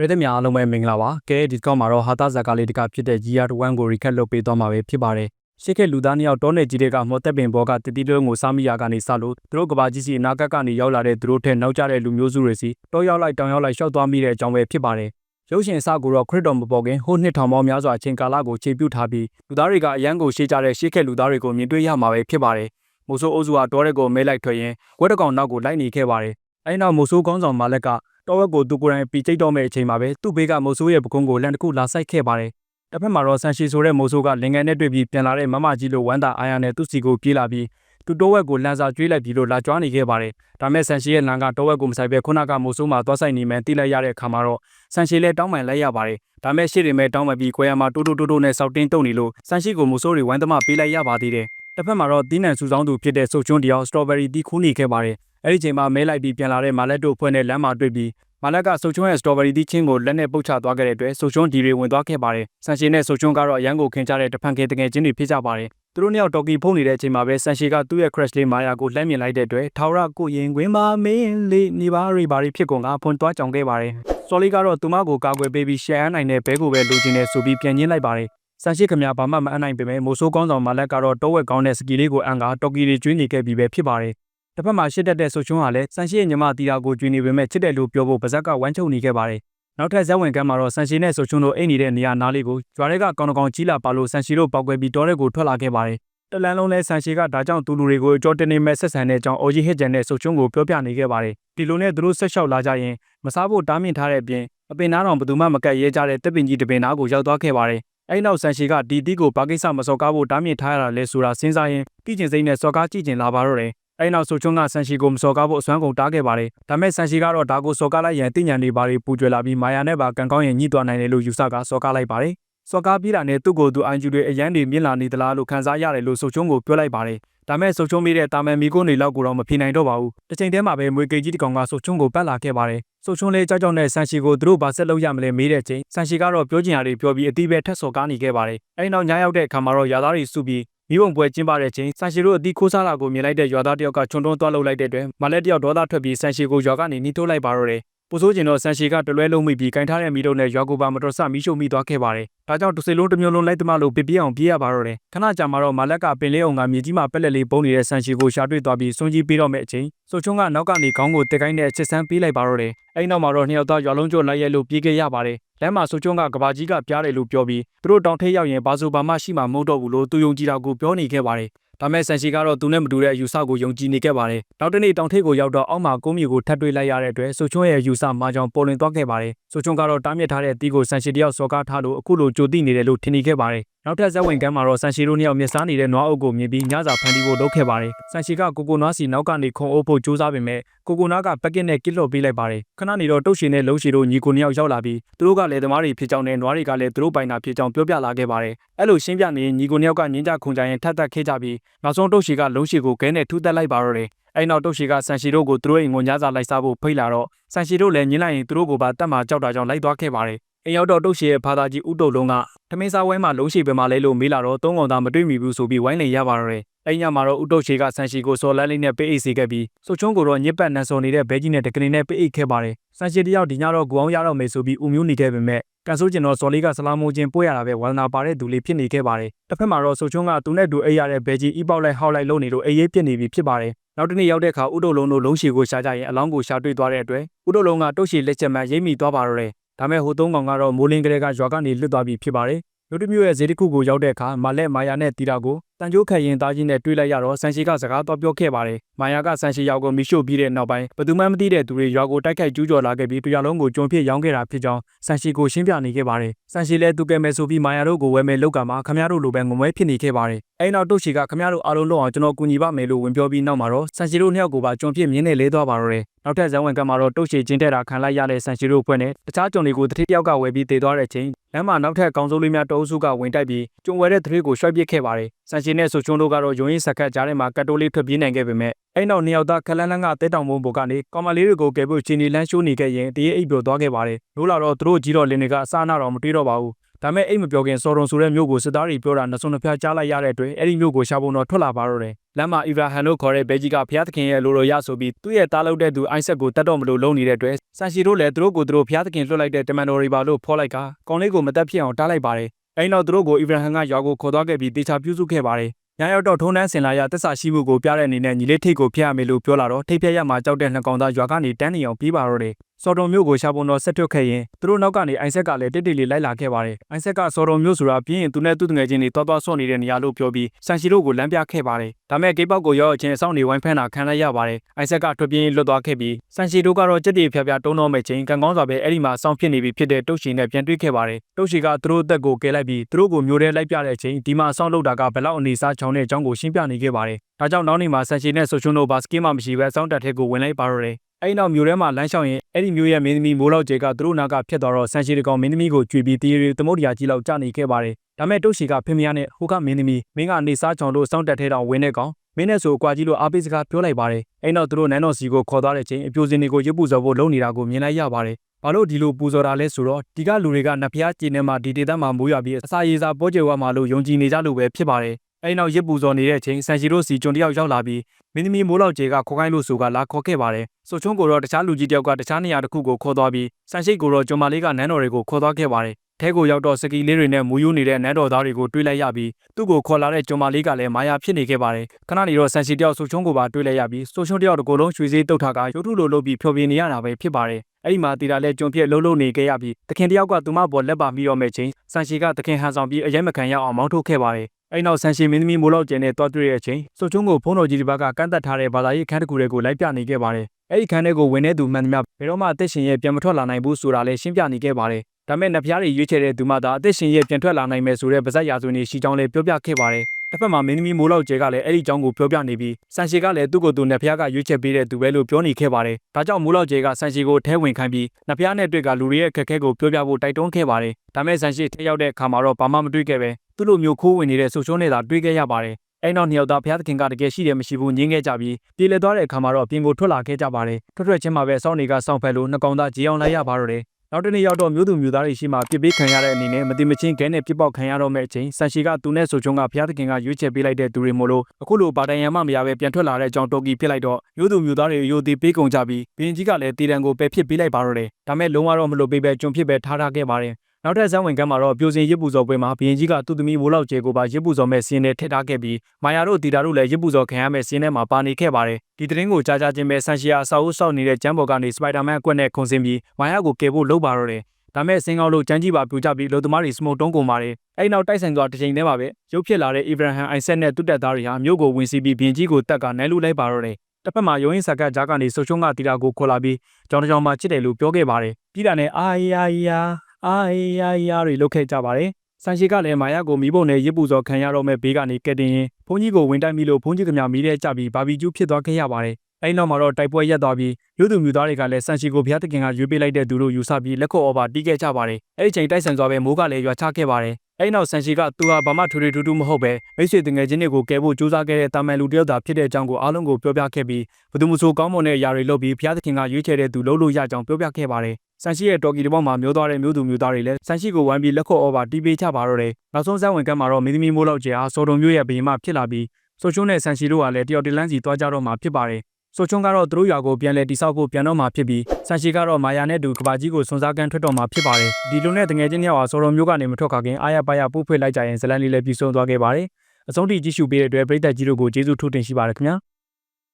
ပရိသတ်များအားလုံးပဲမင်္ဂလာပါကဲဒီကောက်မှာတော့ဟာတာဇာကာလေးတကဖြစ်တဲ့ GR1 ကို recap လုပ်ပေးသွားမှာပဲဖြစ်ပါတယ်ရှေ့ကလူသားနှစ်ယောက်တောနယ်ကြီးတွေကမော်တက်ပင်ဘောကတတိလုံးကိုစားမိရာကနေစလို့သူတို့ကဘာကြီးစီအနာဂတ်ကနေရောက်လာတဲ့သူတို့ထဲနောက်ကျတဲ့လူမျိုးစုတွေစီတောရောက်လိုက်တောင်ရောက်လိုက်ရှောက်သွားမိတဲ့အကြောင်းပဲဖြစ်ပါတယ်ရုပ်ရှင်အစကိုတော့ခရစ်တော်မပေါ်ခင်ဟိုနှစ်ထောင်ပေါင်းများစွာအချိန်ကာလကိုခြေပြုထားပြီးလူသားတွေကအရန်ကိုရှေ့ကြတဲ့ရှေ့ကလူသားတွေကိုမြင်တွေ့ရမှာပဲဖြစ်ပါတယ်မိုးဆိုးအိုးစုဟာတောရက်ကိုမဲလိုက်ထွက်ရင်ကွက်တကောင်နောက်ကိုလိုက်နေခဲ့ပါတယ်အဲဒီနောက်မိုးဆိုးကောင်းဆောင်မာလက်က တော်ဝက်ကိုသူကိုယ်တိုင်ပီကျိတ်တော့မဲ့အချိန်မှာပဲသူ့ဘေးကမိုးဆိုးရဲ့ပကုံးကိုလန်တစ်ခုလာဆိုင်ခဲ့ပါတယ်။တစ်ဖက်မှာတော့ဆန်ရှီဆိုတဲ့မိုးဆိုးကလင်ငယ်နဲ့တွေ့ပြီးပြန်လာတဲ့မမကြီးလိုဝမ်းသာအားရနဲ့သူ့စီကိုပြေးလာပြီးသူတော်ဝက်ကိုလန်စာကျွေးလိုက်ပြီးလို့လာကြွားနေခဲ့ပါတယ်။ဒါမဲ့ဆန်ရှီရဲ့လန်ကတော်ဝက်ကိုမဆိုင်ပဲခုနကမိုးဆိုးမှာသွားဆိုင်နေမှန်တိလိုက်ရတဲ့အခါမှာတော့ဆန်ရှီလည်းတောင်းပန်လိုက်ရပါတယ်။ဒါမဲ့ရှေ့တွေမဲ့တောင်းပန်ပြီးခွဲရမှာတိုးတိုးတိုးတိုးနဲ့စောက်တင်းတုံနေလို့ဆန်ရှီကိုမိုးဆိုးတွေဝမ်းသမပေးလိုက်ရပါသေးတယ်။တစ်ဖက်မှာတော့တင်းနန်စုဆောင်းသူဖြစ်တဲ့ဆုတ်ချွန်းတယောက်စတော်ဘယ်ရီတီးခူးနေခဲ့ပါတယ်။ အဲ့ဒီချိန်မှာမဲလိုက်ပြီးပြန်လာတဲ့မာလက်တို့ဖွဲ့နဲ့လမ်းမှာတွေ့ပြီးမာလက်ကဆုတ်ချွန်းရဲ့စတော်ဘယ်ရီတီးချင်းကိုလက်နဲ့ပုတ်ချသွားခဲ့တဲ့အတွက်ဆုတ်ချွန်းဒီတွေဝင်သွားခဲ့ပါတယ်။ဆန်ရှီနဲ့ဆုတ်ချွန်းကတော့အရန်ကိုခင်ကြတဲ့တဖန်ကဲတကယ်ချင်းတွေဖြစ်ကြပါတယ်။သူတို့နှစ်ယောက်တော်ကီဖုန်းနေတဲ့အချိန်မှာပဲဆန်ရှီကသူ့ရဲ့ crash လေးမာယာကိုလှမ်းမြင်လိုက်တဲ့အတွက်ထာဝရကိုရင်ခွင်းပါမင်းလေးနေပါရီပါရီဖြစ်ကုန်ကဖွန်သွားကြောင်ခဲ့ပါတယ်။စော်လီကတော့သူမကိုကာကွယ်ပေးပြီးရှယ်အန်နိုင်တဲ့ဘဲကိုပဲလူချင်းနဲ့ဆိုပြီးပြန်ညင်းလိုက်ပါတယ်။ဆန်ရှိခမရဘာမှမအနိုင်ပေမဲ့မိုဆိုးကောင်းဆောင်မာလက်ကတော့တောဝက်ကောင်းတဲ့စကီလေးကိုအန်ကတော်ကီတွေကျွေးနေခဲ့ပြီးပဲဖြစ်ပါတယ်။ တစ်ဖက်မှာရှစ်တက်တဲ့ဆိုချွန်းဟာလည်းဆန်ရှိရဲ့ညီမတီတာကိုကျွေးနေပေမဲ့ချစ်တယ်လို့ပြောဖို့ပါဇက်ကဝမ်းချုပ်နေခဲ့ပါတယ်။နောက်ထပ်ဇက်ဝင်ကမ်းမှာတော့ဆန်ရှိနဲ့ဆိုချွန်းတို့အိတ်နေတဲ့နေရာနားလေးကိုကြွားတွေကကောင်းကောင်ကြီးလာပါလို့ဆန်ရှိတို့ပောက်ကွဲပြီးတောထဲကိုထွက်လာခဲ့ပါတယ်။တလန်လုံးလဲဆန်ရှိကဒါကြောင့်သူလူတွေကိုအကြောတင်နေမဲ့ဆက်ဆံတဲ့အကြောင်းအော်ဂျီဟစ်ဂျန်နဲ့ဆိုချွန်းကိုပြောပြနေခဲ့ပါတယ်။ဒီလိုနဲ့သူတို့ဆက်လျှောက်လာကြရင်မစားဖို့တားမြင့်ထားတဲ့အပြင်အပင်နားတော်ဘသူမှမကတ်ရဲကြတဲ့တပ်ပင်ကြီးတပင်နားကိုရောက်သွားခဲ့ပါတယ်။အဲဒီနောက်ဆန်ရှီကဒီတီကိုဘာကိစ္စမစော်ကားဖို့တားမြစ်ထားရတာလဲဆိုတာစဉ်းစားရင်ကြည့်ကျင်စိမ့်နဲ့စော်ကားကြည့်ကျင်လာပါတော့တယ်။ အဲဒီနောက်ဆိုချွန်းကဆန်ရှီကိုမစော်ကားဖို့အစွမ်းကုန်တားခဲ့ပါတယ်။ဒါမဲ့ဆန်ရှီကတော့ဒါကိုစော်ကားလိုက်ရင်တိညာနေပါတွေပူကြွယ်လာပြီးမာယာနဲ့ပါကန်ကောင်းရင်ညှိသွားနိုင်တယ်လို့ယူဆကစော်ကားလိုက်ပါတယ်။စော်ကားပြီးတာနဲ့သူ့ကိုယ်သူအန်ဂျူတွေအရန်တွေမြင့်လာနေသလားလို့ခံစားရတယ်လို့ဆိုချွန်းကိုပြောလိုက်ပါတယ်။ဒါမဲ့ဆုတ်ချုံမိတဲ့တာမန်မီကိုနေလောက်ကိုတော့မဖြေနိုင်တော့ပါဘူး။တစ်ချိန်တည်းမှာပဲမွေကိတ်ကြီးတကောင်ကဆုတ်ချုံကိုပတ်လာခဲ့ပါတယ်။ဆုတ်ချုံလေးကြောက်ကြောက်နဲ့ဆန်ရှီကိုသူတို့ဘာဆက်လုပ်ရမလဲမေးတဲ့ချိန်ဆန်ရှီကတော့ပြောချင်ရတွေပြောပြီးအတိပဲထက်စော်ကားနေခဲ့ပါတယ်။အဲဒီနောက်ညရောက်တဲ့အခါမှာတော့ယာသားတွေစုပြီး မိဘုံပွဲကျင်းပတဲ့ချိန်ဆန်ရှီတို့အတိခိုးစားတာကိုမြင်လိုက်တဲ့ရွာသားတယောက်ကခြုံတွန်းသွားလှုပ်လိုက်တဲ့အတွက်မလက်တယောက်ဒေါသထွက်ပြီးဆန်ရှီကိုရွာကနေနှီးထိုးလိုက်ပါတော့တယ်။ ပိုဆိုးကျင်တော့ဆန်ရှီကတလွဲလုံးမိပြီးကင်ထားတဲ့မိတို့နဲ့ရွာကိုပါမတော်ဆမီးရှို့မိသွားခဲ့ပါတယ်။ဒါကြောင့်တစ်စိလုံးတစ်မျိုးလုံးလိုက်သမားလို့ပြပြအောင်ပြေးရပါတော့တယ်။ခဏကြာမှာတော့မာလက်ကပင်လေးအောင်ကမြေကြီးမှာပက်လက်လေးပုံနေတဲ့ဆန်ရှီကိုရှာတွေ့သွားပြီးစွန့်ကြီးပေးတော့မဲ့အချိန်ဆိုချုံကနောက်ကနေခေါင်းကိုတက်ကိုင်းတဲ့အချစ်ဆန်းပေးလိုက်ပါတော့တယ်။အဲဒီနောက်မှာတော့နှစ်ယောက်သားရွာလုံးကျော်လိုက်ရဲလို့ပြေးခဲ့ရပါတယ်။လမ်းမှာဆိုချုံကကဘာကြီးကပြားတယ်လို့ပြောပြီးသူတို့တောင်ထိပ်ရောက်ရင်ဘာဆိုဘာမှရှိမှာမဟုတ်တော့ဘူးလို့သူယုံကြည်တာကိုပြောနေခဲ့ပါတယ်။ ဒါမဲ့ဆန်ရှီကတော့သူနဲ့မတူတဲ့အယူဆကိုယုံကြည်နေခဲ့ပါတယ်။နောက်တနေ့တောင်ထိပ်ကိုရောက်တော့အောက်မှာကုန်းမြေကိုထပ်တွေ့လိုက်ရတဲ့အတွက်ဆိုချွန်းရဲ့ယူဆမှာကြောင့်ပေါ်လွင်သွားခဲ့ပါတယ်။ဆိုချွန်းကတော့တားမြစ်ထားတဲ့အသီးကိုဆန်ရှီတယောက်စော်ကားထားလို့အခုလိုကြိုတိနေတယ်လို့ထင်နေခဲ့ပါတယ်။နောက်ထပ်ဇက်ဝင်ကမ်းမှာတော့ဆန်ရှီတို့နှစ်ယောက်မျက်စားနေတဲ့နွားအုပ်ကိုမြင်ပြီးညစာဖန်တီးဖို့လုပ်ခဲ့ပါတယ်။ဆန်ရှီကကိုကိုနွားစီနောက်ကနေခုံအုပ်ဖို့ကြိုးစားပေမဲ့ကိုကိုနွားကပက်ကစ်နဲ့ကစ်လွတ်ပေးလိုက်ပါတယ်။ခဏနေတော့တုတ်ရှင်နဲ့လုံးရှီတို့ညီကိုနှစ်ယောက်ရောက်လာပြီးသူတို့ကလည်းသမားတွေဖြစ်ကြောင်းနဲ့နွားတွေကလည်းသူတို့ပိုင်တာဖြစ်ကြောင်းပြောပြလာခဲ့ပါတယ်။အဲ့လိုရှင်းပြနေရင်ညီကိုနှစ်ယောက်ကညင်းကြခုန်ကြရင်ထပ်တက်ခဲ့ကြပြီးနောက်ဆုံးတုတ်ရှီကလုံးရှီကိုခဲနဲ့ထူးတက်လိုက်ပါတော့တယ်။အဲ့နောက်တုတ်ရှီကဆန်ရှီတို့ကိုသူတို့အိမ်ကိုညစာလိုက်စားဖို့ဖိတ်လာတော့ဆန်ရှီတို့လည်းညင်းလိုက်ရင်သူတို့ကိုပါတတ်မှကြောက်တာကြောင့်လိုက်သွားခဲ့ပါတယ်။ အိမ်ရောက်တော့တုတ်ရှီရဲ့ဖာသာကြီးဥတုတ်လုံးကထမင်းစားဝဲမှာလုံးရှီပဲမှာလဲလို့မေးလာတော့သုံးကောင်သားမတွေ့မိဘူးဆိုပြီးဝိုင်းလေရပါတော့တယ်။အဲ့ညမှာတော့ဥတုတ်ရှီကဆန်ရှီကိုစော်လန်းလေးနဲ့ပေးအိတ်စေခဲ့ပြီးစုတ်ချုံးကိုတော့ညစ်ပတ်နန်စော်နေတဲ့ဘဲကြီးနဲ့တကနေနဲ့ပေးအိတ်ခဲ့ပါတယ်။ဆန်ရှီတယောက်ဒီညတော့ဂူအောင်ရတော့မယ်ဆိုပြီးဦးမျိုးနေခဲ့ပေမဲ့ကန်ဆိုးကျင်တော့စော်လေးကဆလာမိုးချင်းပို့ရတာပဲဝါသနာပါတဲ့သူလေးဖြစ်နေခဲ့ပါတယ်။တစ်ဖက်မှာတော့စုတ်ချုံးကသူနဲ့တူအိတ်ရတဲ့ဘဲကြီးအီပေါက်လိုက်ဟောက်လိုက်လုပ်နေလို့အေးရေးပြစ်နေပြီဖြစ်ပါတယ်။နောက်တနေ့ရောက်တဲ့အခါဥတုတ်လုံးတို့လုံးရှီကိုရှာကြရင်အလောင်းကိုရှာတွေ့သွားတဲ့အတွက်ဥတုတ်လုံးကတုတ်ရှီလက်ချက်မှရိပ်မိသွားပါတော့တယ်။ ဒါမဲ့ဟိုသုံးကောင်ကတော့မိုးလင်းကလေးကရွာကနေလွတ်သွားပြီဖြစ်ပါတယ်။မြို့တစ်မြို့ရဲ့ဈေးတစ်ခုကိုရောက်တဲ့အခါမာလက်မာယာနဲ့တီတာကို တန်ကြိုးခတ်ရင်သားချင်းနဲ့တွေ့လိုက်ရတော့ဆန်ရှီကစကားတော့ပြောခဲ့ပါတယ်။မာယာကဆန်ရှီရောက်ကိုမိရှို့ပြီးတဲ့နောက်ပိုင်းဘယ်သူမှမသိတဲ့သူတွေရွာကိုတိုက်ခိုက်ကျူးကျော်လာခဲ့ပြီးတရားလုံးကိုကြုံဖြစ်ရောင်းခဲ့တာဖြစ်ကြောင်းဆန်ရှီကိုရှင်းပြနေခဲ့ပါတယ်။ဆန်ရှီလည်းသူကဲမဲ့ဆိုပြီးမာယာတို့ကိုဝယ်မဲ့လောက်ကမှာခမရတို့လိုပဲငမွဲဖြစ်နေခဲ့ပါတယ်။အဲဒီနောက်တုတ်ရှီကခမရတို့အားလုံးလုံးအောင်ကျွန်တော်ကူညီပါမယ်လို့ဝင်ပြောပြီးနောက်မှာတော့ဆန်ရှီတို့နှစ်ယောက်ကိုပါကြုံဖြစ်မြင်းနဲ့လဲသွားပါတော့တယ်။နောက်ထပ်ဇန်ဝင်ကမှာတော့တုတ်ရှီချင်းတဲ့တာခံလိုက်ရတဲ့ဆန်ရှီတို့ဖွဲ့နဲ့တခြားကြုံတွေကိုတစ်ထည့်တယောက်ကဝယ်ပြီးတည်သွားတဲ့ချိန်လမ်းမှာနောက်ထပ်ကောင်းစိုးလေးများတအုပ်စုကဝင်တိုက်ပြီးကျုံဝဲတဲ့တရေကိုရွှေ့ပစ်ခဲ့ပါတယ်။ ဆန်ရှီနဲ့ဆိုချွန်းတို့ကတော့ယုံရင်စခတ်ကြားထဲမှာကတ်တိုးလေးထွက်ပြေးနိုင်ခဲ့ပေမဲ့အဲ့နောက်နှစ်ယောက်သားခလန်းလန်းကတဲတောင်ဘုံပေါ်ကနေကောင်မလေးတွေကိုကယ်ဖို့ချီနီလန်းရှိုးနေခဲ့ရင်တရေအိပ်ပျော်သွားခဲ့ပါတယ်။လို့လာတော့သူတို့ကြီးတော်လင်းတွေကအစားနာတော့မတွေးတော့ပါဘူး။ဒါမဲ့အိတ်မပြောခင်စော်ရုံဆိုတဲ့မျိုးကိုစစ်သားတွေပြောတာနှစုံနှဖျားကြားလိုက်ရတဲ့အတွက်အဲ့ဒီမျိုးကိုရှာဖို့တော့ထွက်လာပါတော့တယ်လမ်းမှာအီဗရာဟန်လို့ခေါ်တဲ့ဘဲကြီးကဖျားသခင်ရဲ့လိုလိုရဆိုပြီးသူ့ရဲ့တားလုပ်တဲ့သူအိုက်ဆက်ကိုတတ်တော့မလို့လုံနေတဲ့အတွက်ဆန်ရှီတို့လည်းသူတို့ကိုသူတို့ဖျားသခင်လွှတ်လိုက်တဲ့တမန်တော်တွေပါလို့ဖော်လိုက်ကကောင်းလေးကိုမတက်ဖြစ်အောင်တားလိုက်ပါတယ် အဲ့နောက်သူတို့ကိုအီဗရာဟန်ကရွာကိုခေါ်သွားခဲ့ပြီးတေချာပြုစုခဲ့ပါတယ်ညရောက်တော့ထုံးတန်းစင်လာရတက်ဆာရှိမှုကိုပြတဲ့အနေနဲ့ညီလေးထိတ်ကိုဖျက်ရမယ်လို့ပြောလာတော့ထိတ်ဖျက်ရမှာကြောက်တဲ့နှစ်ကောင်သားရွာကနေတန်းနေအောင်ပြေးပါတော့တယ် စော်တော်မျိုးကိုရှာပုံတော်ဆက်ထွက်ခဲ့ရင်သူတို့နောက်ကနေအိုင်ဆက်ကလည်းတိတ်တိတ်လေးလိုက်လာခဲ့ပါတယ်အိုင်ဆက်ကစော်တော်မျိုးဆိုတာပြင်းရင်သူနဲ့သူ့တငယ်ချင်းတွေတွားတွားဆော့နေတဲ့နေရာလို့ပြောပြီးဆန်ရှီတို့ကိုလမ်းပြခဲ့ပါတယ်ဒါမဲ့ဂိတ်ပေါက်ကိုရောက်အချင်းအဆောင်နေဝိုင်းဖမ်းတာခံလိုက်ရပါတယ်အိုင်ဆက်ကထွက်ပြေးလွတ်သွားခဲ့ပြီးဆန်ရှီတို့ကတော့ကြက်တီဖျားဖျားတုံးတော့မဲ့ချင်းကံကောင်းစွာပဲအဲ့ဒီမှာစောင့်ဖြစ်နေပြီဖြစ်တဲ့တုတ်ရှင်နဲ့ပြန်တွေ့ခဲ့ပါတယ်တုတ်ရှင်ကသူတို့အသက်ကိုကယ်လိုက်ပြီးသူတို့ကိုမျိုးထဲလိုက်ပြတဲ့အချိန်ဒီမှာအဆောင်လုပ်တာကဘယ်လောက်အနေစားချောင်းတဲ့အကြောင်းကိုရှင်းပြနေခဲ့ပါတယ်ဒါကြောင့်နောက်နေ့မှာဆန်ရှီနဲ့ဆိုချွန်းတို့ဘာစကင်းမှမရှိဘဲအဆောင်တက်ထဲကိုဝင်လိုက်ပါတော့တယ် အဲ့နောက်မျိုးထဲမှာလမ်းလျှောက်ရင်အဲ့ဒီမျိုးရဲ့မင်းသမီးမိုးလောက်ကျဲကသူတို့နာကဖြစ်သွားတော့ဆန်ရှီတကောင်မင်းသမီးကိုကြွေပြီးတီးရီသမုတ်တရားကြီးလောက်ကြာနေခဲ့ပါတယ်ဒါမဲ့တုတ်ရှီကဖင်မယားနဲ့ဟိုကမင်းသမီးမင်းကနေစားချောင်တို့စောင့်တက်ထဲတောင်ဝင်တဲ့ကောင်မင်းနဲ့ဆိုအကွာကြီးလို့အားပေးစကားပြောလိုက်ပါတယ်အဲ့နောက်သူတို့နန်းတော်စီကိုခေါ်သွားတဲ့ချိန်အပြိုစင်တွေကိုရစ်ပူဇော်ဖို့လုပ်နေတာကိုမြင်လိုက်ရပါတယ်ဘာလို့ဒီလိုပူဇော်တာလဲဆိုတော့ဒီကလူတွေကနဖျားကျင်းထဲမှာဒီဒေသမှာမိုးရွာပြီးအစာရေစာပိုးကြွယ်ဝမှာလို့ယုံကြည်နေကြလို့ပဲဖြစ်ပါတယ် အဲ့နောက်ရစ်ပူဇော်နေတဲ့အချိန်ဆန်ရှီတို့စီကျွန်တယောက်ရောက်လာပြီးမင်းသမီးမိုးလောက်ကျေကခေါ်ခိုင်းလို့ဆိုကလာခေါ်ခဲ့ပါတယ်။ဆိုချုံးကိုတော့တခြားလူကြီးတယောက်ကတခြားနေရာတစ်ခုကိုခေါ်သွားပြီးဆန်ရှိတ်ကိုတော့ကျွန်မလေးကနန်းတော်တွေကိုခေါ်သွားခဲ့ပါတယ်။ထဲကိုရောက်တော့စကီလေးတွေနဲ့မူယူနေတဲ့နန်းတော်သားတွေကိုတွေးလိုက်ရပြီးသူ့ကိုခေါ်လာတဲ့ကျွန်မလေးကလည်းမာယာဖြစ်နေခဲ့ပါတယ်။ခဏနေတော့ဆန်ရှိတယောက်ဆိုချုံးကိုပါတွေးလိုက်ရပြီးဆိုချုံးတယောက်တကိုယ်လုံးရွှေစည်းတုတ်ထားကရုပ်ထုလိုလုပ်ပြီးဖျော်ပြနေရတာပဲဖြစ်ပါတယ်။အဲ့ဒီမှာတီတာလဲကြုံပြက်လှုပ်လှုပ်နေခဲ့ရပြီးတခင်တယောက်ကသူမပေါ်လက်ပါမိတော့မဲ့ချင်းဆန်ရှိကတခင်ဟန်ဆောင်ပြီးအရင်မခံရအောင်မောင်းထုတ်ခဲ့ပါတယ် အဲ့နောက်ဆန်ရှင်မင်းသမီးမိုးလောက်ကျန်နဲ့တွားတွေ့တဲ့အချိန်စိုးချုံးကိုဖုန်းတော်ကြီးတစ်ပတ်ကကန့်သက်ထားတဲ့ဘာသာရေးခန်းတစ်ခုတွေကိုလိုက်ပြနေခဲ့ပါတယ်။အဲ့ဒီခန်းတွေကိုဝင်တဲ့သူမှန်သမျှဘယ်တော့မှအသက်ရှင်ရဲ့ပြန်မထွက်လာနိုင်ဘူးဆိုတာလည်းရှင်းပြနေခဲ့ပါတယ်။ဒါမဲ့နှစ်ဖျားတွေရွေးချယ်တဲ့သူမှသာအသက်ရှင်ရဲ့ပြန်ထွက်လာနိုင်မယ်ဆိုတဲ့ဗဇက်ရာဇဝင်တွေရှိကြောင်းလည်းပြောပြခဲ့ပါတယ်။ တစ်ဖက်မှာမင်းသမီးမိုးလောက်ကျဲကလည်းအဲ့ဒီအကြောင်းကိုပြောပြနေပြီးဆန်ရှီကလည်းသူ့ကိုယ်သူနှစ်ဖျားကရွေးချယ်ပေးတဲ့သူပဲလို့ပြောနေခဲ့ပါတယ်။ဒါကြောင့်မိုးလောက်ကျဲကဆန်ရှီကိုထဲဝင်ခိုင်းပြီးနှစ်ဖျားနဲ့တွေ့ကလူတွေရဲ့အခက်အခဲကိုပြောပြဖို့တိုက်တွန်းခဲ့ပါတယ်။ဒါမဲ့ဆန်ရှီထဲရောက်တဲ့အခါမှာတော့ဘာမှမတွေ့ခဲ့ပဲသူ့လိုမျိုးခိုးဝင်နေတဲ့ဆူချုံးနေတာတွေ့ခဲ့ရပါတယ်။အဲ့နောက်နှစ်ယောက်သားဘုရားသခင်ကတကယ်ရှိတယ်မရှိဘူးညင်းခဲ့ကြပြီးပြည်လဲသွားတဲ့အခါမှာတော့ပြင်ကိုထွက်လာခဲ့ကြပါတယ်။ထွက်ထွက်ချင်းမှာပဲစောင်းတွေကစောင်းဖက်လို့နှစ်ကောင်သားကြေးအောင်လိုက်ရပါတော့တယ်။ နောက်တစ်နေ့ရောက်တော့မျိုးသူမျိုးသားတွေရှိမှပြစ်ပေးခံရတဲ့အနေနဲ့မတိမချင်းခဲနဲ့ပြစ်ပေါက်ခံရတော့မဲ့အချိန်ဆန်ရှီကသူနဲ့ဆိုချုံကဘုရားသခင်ကရွေးချယ်ပေးလိုက်တဲ့သူတွေမို့လို့အခုလိုဗာတန်ရံမှမရပဲပြန်ထွက်လာတဲ့အကြောင်းတော်ကီဖြစ်လိုက်တော့မျိုးသူမျိုးသားတွေရိုသေပေးကုန်ကြပြီးဘင်းကြီးကလည်းတီတန်ကိုပယ်ဖြစ်ပေးလိုက်ပါတော့တယ်။ဒါမဲ့လုံးဝတော့မလို့ပေးပဲကျွန်ဖြစ်ပဲထားထားခဲ့ပါတယ်။ နောက်ထပ်ဇန်ဝင်ကမ်းမှာတော့ပြိုစင်ရစ်ပူဇော်ပွဲမှာဘရင်ကြီးကသူ့သမီးမိုးလောက်ကျဲကိုပါရစ်ပူဇော်မဲ့စီးနဲ့ထည့်ထားခဲ့ပြီးမာယာတို့တီတာတို့လည်းရစ်ပူဇော်ခံရမဲ့စီးနဲ့မှာပါနေခဲ့ပါတယ်ဒီသတင်းကိုကြားကြခြင်းပဲဆန်ရှီယာအဆောက်အဦဆောက်နေတဲ့ကျမ်းပေါ်ကနေစပိုက်ဒါမန်အကွက်နဲ့ခုန်ဆင်းပြီးမာယာကိုကယ်ဖို့လုပ်ပါတော့တယ်ဒါမဲ့စင်ကောင်းလို့ကျန်းကြီးပါပြူကြပြီးလူသမားတွေစမုတ်တုံးကုန်ပါတယ်အဲ့နောက်တိုက်ဆိုင်သွားတစ်ချိန်တည်းမှာပဲရုပ်ဖြစ်လာတဲ့အီဗရာဟမ်အိုင်ဆက်နဲ့တူတက်သားတွေဟာမြို့ကိုဝင်စီးပြီးဘရင်ကြီးကိုတက်ကနဲလူလိုက်ပါတော့တယ်တစ်ဖက်မှာယိုရင်းဆက်ကဂျာကနေဆုချုံးကတီတာကိုခေါ်လာပြီးကြောင်ကြောင်မှာချစ်တယ်လို့ပြောခဲ့ပါတယ်ပြည်တာနဲ့အာယာယာ အာယာယာတွေလုတ်ခဲ့ကြပါတယ်ဆန်ရှိကလည်းမာယာကိုမီးပုံနဲ့ရစ်ပူဇော်ခံရတော့မဲ့ဘေးကနေကက်တင်ရင်ဘုန်းကြီးကိုဝင်တိုက်မိလို့ဘုန်းကြီးကမြမီးတဲ့ကြပြီးဘာဘီကျူးဖြစ်သွားခဲ့ရပါတယ်အဲ့နောက်မှာတော့တိုက်ပွဲရက်သွားပြီးမြို့သူမြို့သားတွေကလည်းဆန်ရှီကိုဘုရားသခင်ကရွေးပေးလိုက်တဲ့သူတို့ယူဆပြီးလက်ခုပ်အော်ပါတီးခဲ့ကြပါတယ်။အဲ့ဒီချိန်တိုက်ဆန်စွာပဲမိုးကလည်းရွာချခဲ့ပါတယ်။အဲ့နောက်ဆန်ရှီကသူဟာဘာမှထွေထွေထူးထူးမဟုတ်ပဲမိတ်ဆွေတငယ်ချင်းတွေကိုကယ်ဖို့ကြိုးစားခဲ့တဲ့တာမန်လူတယောက်သာဖြစ်တဲ့အကြောင်းကိုအားလုံးကိုပြောပြခဲ့ပြီးဘသူမဆိုကောင်းမွန်တဲ့အရာတွေလုပ်ပြီးဘုရားသခင်ကရွေးချယ်တဲ့သူလုပ်လို့ရကြောင်းပြောပြခဲ့ပါတယ်။ ဆန်ရှိရဲ့တော်ကီတစ်ပေါက်မှာမျိုးသွားတဲ့မျိုးသူမျိုးသားတွေလည်းဆန်ရှိကိုဝိုင်းပြီးလက်ခုပ်အော်ပါတီးပေးချပါတော့တယ်။နောက်ဆုံးဇက်ဝင်ကမ်းမှာတော့မင်းသမီးမိုးလောက်ကျအားစော်တုံမျိုးရဲ့ဘီမဖြစ်လာပြီးဆိုချုံးနဲ့ဆန်ရှိတို့ကလည်းတယောက်တလန်းစီသွားကြတော့မှာဖြစ်ပါတယ်။ဆိုချုံကတော့သူတို့ရွာကိုပြန်လဲတိဆောက်ဖို့ပြန်တော့မှာဖြစ်ပြီးဆန်ရှီကတော့မာယာနဲ့တူကဘာကြီးကိုစွန်စားကန်းထွက်တော့မှာဖြစ်ပါတယ်ဒီလိုနဲ့တငယ်ချင်းနှစ်ယောက်ဟာစော်တော်မျိုးကနေမထွက်ခါခင်အားရပါရပို့ဖွေလိုက်ကြရင်ဇလန်လေးလည်းပြီးဆုံးသွားခဲ့ပါတယ်အဆုံးထိကြည့်ရှုပေးတဲ့အတွက်ပရိသတ်ကြီးတို့ကိုကျေးဇူးထူးတင်ရှိပါတယ်ခင်ဗျာ